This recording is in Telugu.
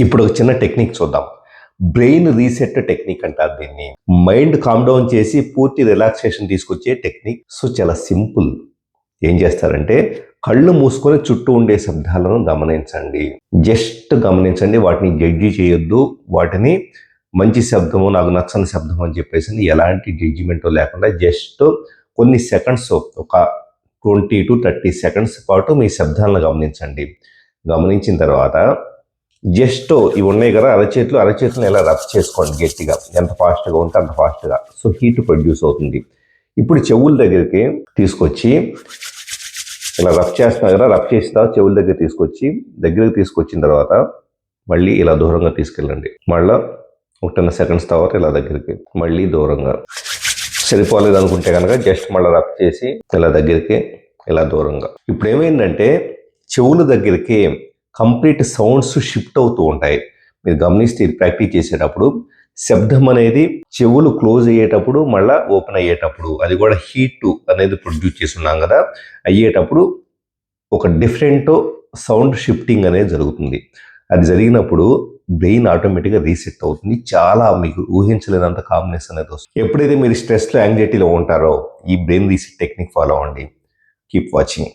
ఇప్పుడు ఒక చిన్న టెక్నిక్ చూద్దాం. బ్రెయిన్ రీసెట్ టెక్నిక్ అంటారు దీన్ని. మైండ్ కామ్ డౌన్ చేసి పూర్తి రిలాక్సేషన్ తీసుకొచ్చే టెక్నిక్. సో చాలా సింపుల్. ఏం చేస్తారంటే కళ్ళు మూసుకొని చుట్టూ ఉండే శబ్దాలను గమనించండి. జస్ట్ గమనించండి వాటిని జడ్జి చేయొద్దు. వాటిని మంచి శబ్దము నాకు నచ్చని శబ్దం అని చెప్పేసి ఎలాంటి జడ్జిమెంట్ లేకుండా జస్ట్ కొన్ని సెకండ్స్ ఒక ట్వంటీ టు థర్టీ సెకండ్స్ పాటు మీ శబ్దాలను గమనించండి. గమనించిన తర్వాత జస్ట్ ఇవి ఉన్నాయి కదా అరచేతులు. అరచేతులను ఎలా రఫ్ చేసుకోండి గట్టిగా? ఎంత ఫాస్ట్గా ఉంటే అంత ఫాస్ట్గా. సో హీట్ ప్రొడ్యూస్ అవుతుంది. ఇప్పుడు చెవుల దగ్గరికి తీసుకొచ్చి ఇలా రఫ్ చేస్తున్నా కదా రఫ్ చేసిన చెవుల దగ్గర తీసుకొచ్చి దగ్గరికి తీసుకొచ్చిన తర్వాత మళ్ళీ ఇలా దూరంగా తీసుకెళ్ళండి. మళ్ళీ ఒక టెన్ సెకండ్స్ తర్వాత ఇలా దగ్గరికి మళ్ళీ దూరంగా. సరిపోలేదు అనుకుంటే కనుక జస్ట్ మళ్ళీ రఫ్ చేసి ఇలా దగ్గరికి ఇలా దూరంగా. ఇప్పుడు ఏమైందంటే చెవుల దగ్గరికి కంప్లీట్ సౌండ్స్ షిఫ్ట్ అవుతూ ఉంటాయి. మీరు గమనిస్తే ఇది ప్రాక్టీస్ చేసేటప్పుడు శబ్దం అనేది చెవులు క్లోజ్ అయ్యేటప్పుడు మళ్ళీ ఓపెన్ అయ్యేటప్పుడు అది కూడా హీట్ అనేది ప్రొడ్యూస్ చేస్తున్నాం కదా అయ్యేటప్పుడు ఒక డిఫరెంట్ సౌండ్ షిఫ్టింగ్ అనేది జరుగుతుంది. అది జరిగినప్పుడు బ్రెయిన్ ఆటోమేటిక్గా రీసెట్ అవుతుంది. చాలా మీకు ఊహించలేనంత కామ్నెస్ అనేది వస్తుంది. ఎప్పుడైతే మీరు స్ట్రెస్లో యాంగ్జైటీలో ఉంటారో ఈ బ్రెయిన్ రీసెట్ టెక్నిక్ ఫాలో అవ్వండి. Keep watching.